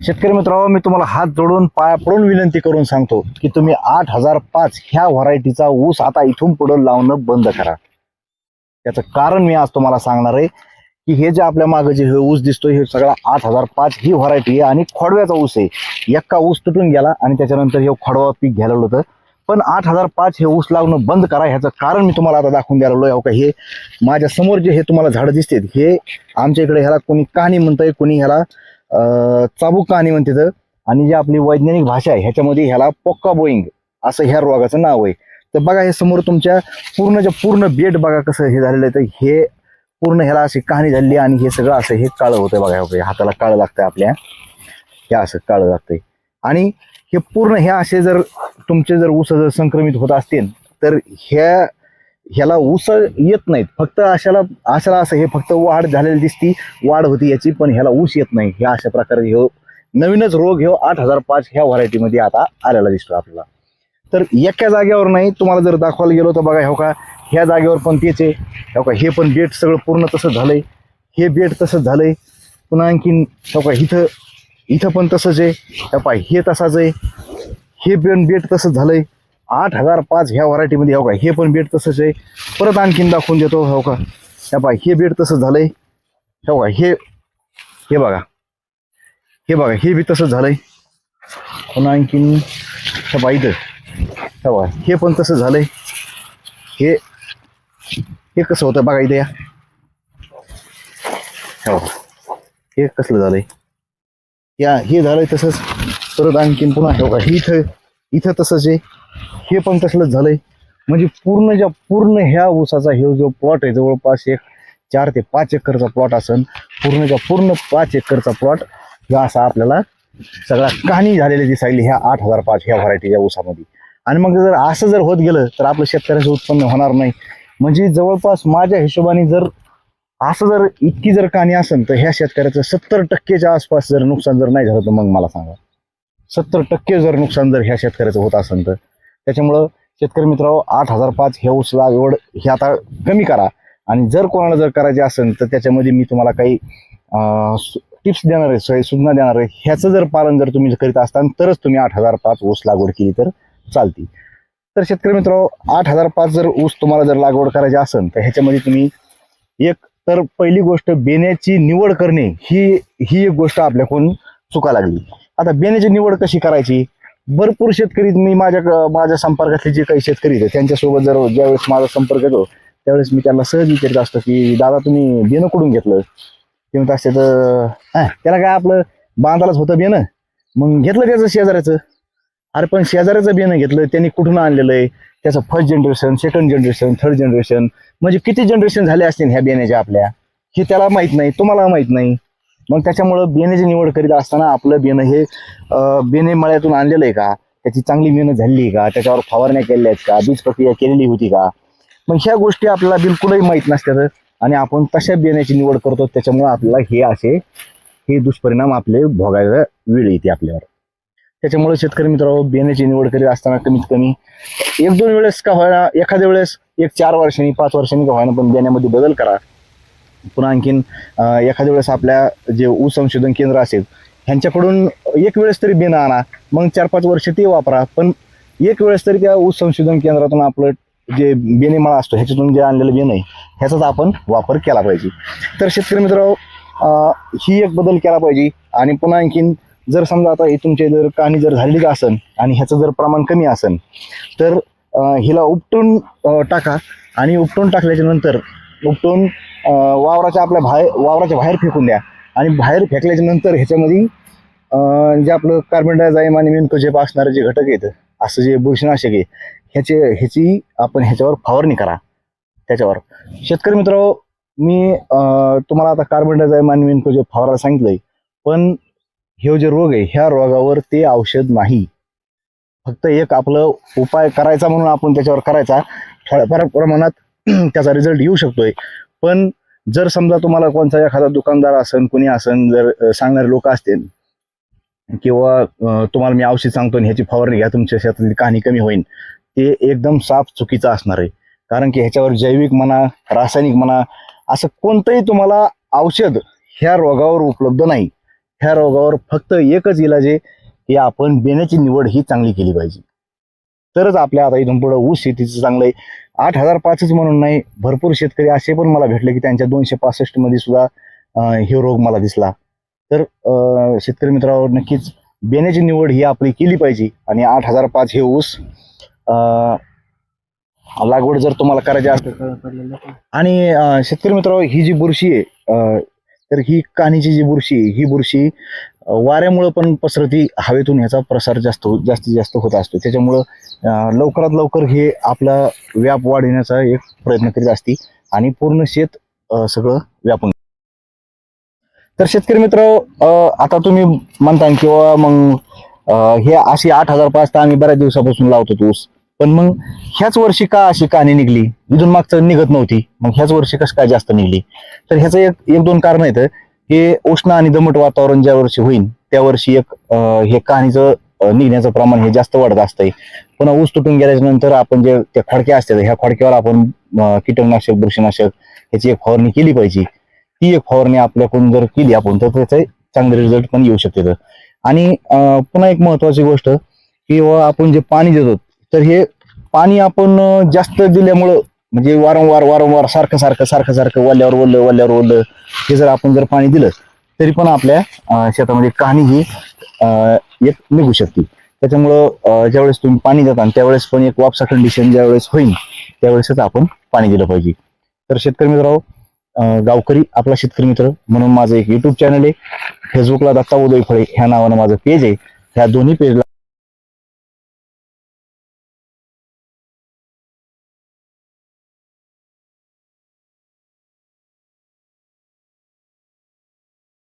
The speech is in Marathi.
शेतकरी मित्रांनो मी तुम्हाला हात जोडून पाया पडून विनंती करून सांगतो की तुम्ही आठ हजार पाच ह्या व्हरायटीचा ऊस आता इथून पुढे लावणं बंद करा. त्याचं कारण मी आज तुम्हाला सांगणार आहे की हे जे आपल्या मागे जे हे ऊस दिसतोय हे सगळा आठ हजार पाच ही व्हरायटी आहे आणि खोडव्याचा ऊस आहे. एक्का ऊस तुटून गेला आणि त्याच्यानंतर हे खोडवा पीक घ्यायला होतं. पण आठ हजार पाच हे ऊस लावणं बंद करा ह्याचं कारण मी तुम्हाला आता दाखवून द्यायला आहे का हे माझ्यासमोर जे हे तुम्हाला झाडं दिसतात हे आमच्या इकडे ह्याला कोणी कहाणी म्हणतंय कोणी ह्याला चाबूक कहाणी म्हणते तर. आणि जी आपली वैज्ञानिक भाषा आहे ह्याच्यामध्ये ह्याला पोक्का बोईंग असं ह्या रोगाचं नाव आहे तर बघा हे समोर तुमच्या पूर्णच्या पूर्ण बेट बघा कसं हे झालेलं आहे तर हे पूर्ण ह्याला अशी कहाणी झालेली आहे आणि हे सगळं असं हे काळं होतं बघा हाताला काळं लागतंय आपल्या हे असं काळं लागतंय आणि हे पूर्ण हे असे जर तुमचे जर ऊस जर संक्रमित होत असतील तर ह्या ह्याला ऊस येत नाहीत. फक्त अशाला अशाला असं हे फक्त वाढ झालेली दिसती वाढ होती याची पण ह्याला ऊस येत नाही. हे अशा प्रकारे ह्यो नवीनच रोग ह्यो आठ हजार पाच ह्या व्हरायटीमध्ये आता आलेला दिसतो आपल्याला. तर एका जागेवर नाही तुम्हाला जर दाखवायला गेलो तर बघा हो का ह्या जागेवर पण तेच आहे. हो का हे पण बेट सगळं पूर्ण तसं झालंय. हे बेट तसंच झालंय. पुन्हा आणखीन हो का इथं इथं पण तसंच आहे. हो हे तसाच आहे. हे पण बेट तसंच झालंय. आठ हजार पाच ह्या व्हरायटीमध्ये हो का? हे पण बेट तसंच आहे. परत आणखीन दाखवून देतो हो का? ह्या बा हे बेट तसंच झालंय. हो का? हे हे बघा. हे बघा हे बी तसंच झालंय. पुन्हा आणखीन ह्या पहा इथं. हे बघा हे पण तसं झालंय. हे हे कसं होतं बघा इथे या. हे हे कसलं झालंय? या हे झालंय तसंच. परत आणखीन पुन्हा हे बघा हे इथं. इथं तसंच आहे. हे पण तसलंच झालंय. म्हणजे पूर्ण ज्या पूर्ण ह्या ऊसाचा हे जो प्लॉट आहे जवळपास एक चार ते पाच एकरचा प्लॉट असंन पूर्ण ज्या पूर्ण पाच एकरचा प्लॉट हा असा आपल्याला सगळा कहाणी झालेली दिसायली ह्या आठ हजार पाच ह्या व्हरायटीच्या ऊसामध्ये. आणि मग जर असं जर होत गेलं तर आपलं शेतकऱ्याचं उत्पन्न होणार नाही. म्हणजे जवळपास माझ्या हिशोबाने जर असं जर इतकी जर कहाणी असेल तर ह्या शेतकऱ्याचं सत्तर टक्केच्या आसपास जर नुकसान जर नाही झालं तर मग मला सांगा. सत्तर टक्के जर नुकसान जर ह्या शेतकऱ्याचं होत असेल तर. त्याच्यामुळं शेतकरी मित्रांनो आठ हजार पाच हे ऊस लागवड हे आता कमी करा. आणि जर कोणाला जर करायचे असेल तर त्याच्यामध्ये मी तुम्हाला काही टिप्स देणार आहे सोय सूचना देणार आहे. ह्याचं जर पालन जर तुम्ही करीत असताल तरच तुम्ही आठ हजार पाच ऊस लागवड केली तर चालती तर शेतकरी मित्रांनो आठ हजार पाच जर ऊस तुम्हाला जर लागवड करायची असेल तर ह्याच्यामध्ये तुम्ही एक तर पहिली गोष्ट बेण्याची निवड करणे ही ही एक गोष्ट आपल्याकडून चुका लागली. आता बेण्याची निवड कशी करायची? भरपूर शेतकरी मी माझ्या माझ्या संपर्कातले जे काही शेतकरी आहेत त्यांच्यासोबत जर ज्यावेळेस माझा संपर्क येतो त्यावेळेस मी त्यांना सहज विचारत असतो की दादा तुम्ही बेनं कुठून घेतलं? ते म्हणत असते तर त्याला काय आपलं बांधालाच होतं बेनं? मग घेतलं त्याचं शेजाऱ्याचं? अरे पण शेजाऱ्याचं बियाणं घेतलं त्यांनी कुठून आणलेलं आहे? त्याचं first generation second generation third generation म्हणजे किती जनरेशन झाले असतील ह्या बियाण्याच्या आपल्या? हे त्याला माहीत नाही तुम्हाला माहीत नाही. मग त्याच्यामुळं बियाण्याची निवड करीत असताना आपलं बियाणं हे बियाणे मळ्यातून आणलेलं आहे का? त्याची चांगली मेहनत झाली आहे का? त्याच्यावर फवारण्या केलेल्या आहेत का? बीज प्रक्रिया केलेली होती का? मग ह्या गोष्टी आपल्याला बिलकुलही माहीत नसतात आणि आपण तशा बियाण्याची निवड करतो त्याच्यामुळं आपल्याला हे असे हे दुष्परिणाम आपले भोगायला वेळ येते आपल्यावर. त्याच्यामुळे शेतकरी मित्रांनो बियाण्याची निवड करीत असताना कमीत कमी एक दोन वेळेस का व्हायना एखाद्या वेळेस एक चार वर्षांनी पाच वर्षांनी का व्हायना पण बियाण्यामध्ये बदल करा. पुन्हा आणखीन एखाद्या वेळेस आपल्या जे ऊस संशोधन केंद्र असेल ह्यांच्याकडून एक वेळेस तरी बिना आणा मग चार पाच वर्ष ते वापरा पण एक वेळेस तरी त्या ऊस संशोधन केंद्रातून आपलं जे बेनेमाळा असतो ह्याच्यातून जे आणलेलं बेन आहे ह्याचाच आपण वापर केला पाहिजे. तर शेतकरी मित्र ही एक बदल केला पाहिजे आणि पुन्हा आणखीन जर समजा आता हे तुमचे जर कहाणी जर झालेली का असन आणि ह्याचं जर प्रमाण कमी असन तर हिला उपटून टाका आणि उपटून टाकल्याच्या नंतर उपटून वावराच्या आपल्या बाहेर वावराच्या बाहेर फेकून द्या. आणि बाहेर फेकल्याच्या नंतर ह्याच्यामध्ये जे आपलं कार्बन डायझाईम आणि मेनकोजेप असणारे जे घटक आहेत असं जे बुरशीनाशक आहे ह्याचे ह्याची आपण ह्याच्यावर फवारणी करा. त्याच्यावर. शेतकरी मित्र मी तुम्हाला आता कार्बन डायझाईम आणि मेनकोजेप फवारायला सांगितलंय पण हे जे रोग आहे ह्या रोगावर ते औषध नाही. फक्त एक आपलं उपाय करायचा म्हणून आपण त्याच्यावर करायचा. थोड्याफार प्रमाणात त्याचा रिझल्ट येऊ शकतोय. पण जर समजा तुम्हाला कोणता एखादा दुकानदार असन कोणी असन जर सांगणारे लोक असतील किंवा तुम्हाला मी औषध सांगतो ह्याची फवारणी घ्या तुमच्या शेतातली कहाणी कमी होईल ते एकदम साफ चुकीचं असणार आहे. कारण की ह्याच्यावर जैविक म्हणा रासायनिक म्हणा असं कोणतंही तुम्हाला औषध ह्या रोगावर उपलब्ध नाही. ह्या रोगावर फक्त एकच इलाज आहे की आपण बेण्याची निवड ही चांगली केली पाहिजे. तरच आपल्या आता इथून पुढं ऊस शेतीचं चांगलं आहे. आठ हजार पाचच म्हणून नाही भरपूर शेतकरी असे पण मला भेटले की त्यांच्या दोनशे पासष्टमध्ये सुद्धा हे रोग मला दिसला. तर अं, शेतकरी मित्रावर नक्कीच बेण्याची निवड ही आपली केली पाहिजे आणि आठ हजार पाच हे ऊस अं, लागवड जर तुम्हाला करायची असेल. आणि शेतकरी मित्रांनो ही जी बुरशी आहे अं, तर ही कानीची जी बुरशी आहे, ही बुरशी वाऱ्यामुळं पण पसरती हवेतून ह्याचा प्रसार जास्त हो- जास्तीत जास्त होत असतो. त्याच्यामुळं लवकरात लवकर हे आपला व्याप वाढवण्याचा एक प्रयत्न करीत असते आणि पूर्ण शेत सगळं व्यापून. तर शेतकरी मित्र आता तुम्ही म्हणता किंवा मग हे अशी आठ हजार पाच तर आम्ही बऱ्याच दिवसापासून लावतो ऊस. पण मग ह्याच वर्षी का अशी कहाणी निघली? इथून मागचं निघत नव्हती. मग ह्याच वर्षी कसं काय जास्त निघली? तर ह्याचं एक एक दोन कारण आहेत. हे उष्ण आणि दमट वातावरण ज्या वर्षी होईल त्या वर्षी एक हे कहाणीचं निघण्याचं प्रमाण हे जास्त वाढत असतंय. पुन्हा ऊस तुटून गेल्याच्यानंतर आपण जे त्या खडक्या असतात ह्या खडक्यावर आपण कीटकनाशक बुरशीनाशक ह्याची एक फवारणी केली पाहिजे. ती एक फवारणी आपल्याकडून जर केली आपण तर त्याचे चांगले रिझल्ट पण येऊ शकते आणि पुन्हा एक महत्वाची गोष्ट की आपण जे पाणी देतो तर हे पाणी आपण जास्त दिल्यामुळं म्हणजे वारंवार वारंवार सारखं सारखं सारखं सारखं वल्ल्यावर वल्लं वल्ल्यावर वल्लं. हे जर आपण जर पाणी दिलं तरी पण आपल्या शेतामध्ये कहाणी ही एक निघू शकते. त्याच्यामुळं ज्यावेळेस तुम्ही पाणी देता त्यावेळेस पण एक वापसा कंडिशन ज्यावेळेस होईल त्यावेळेसच आपण पाणी दिलं पाहिजे. तर शेतकरी मित्रांनो गावकरी आपला शेतकरी मित्र म्हणून माझं एक युट्यूब चॅनल आहे. फेसबुकला दत्ता उदय फळे ह्या नावानं माझं पेज आहे. ह्या दोन्ही पेजला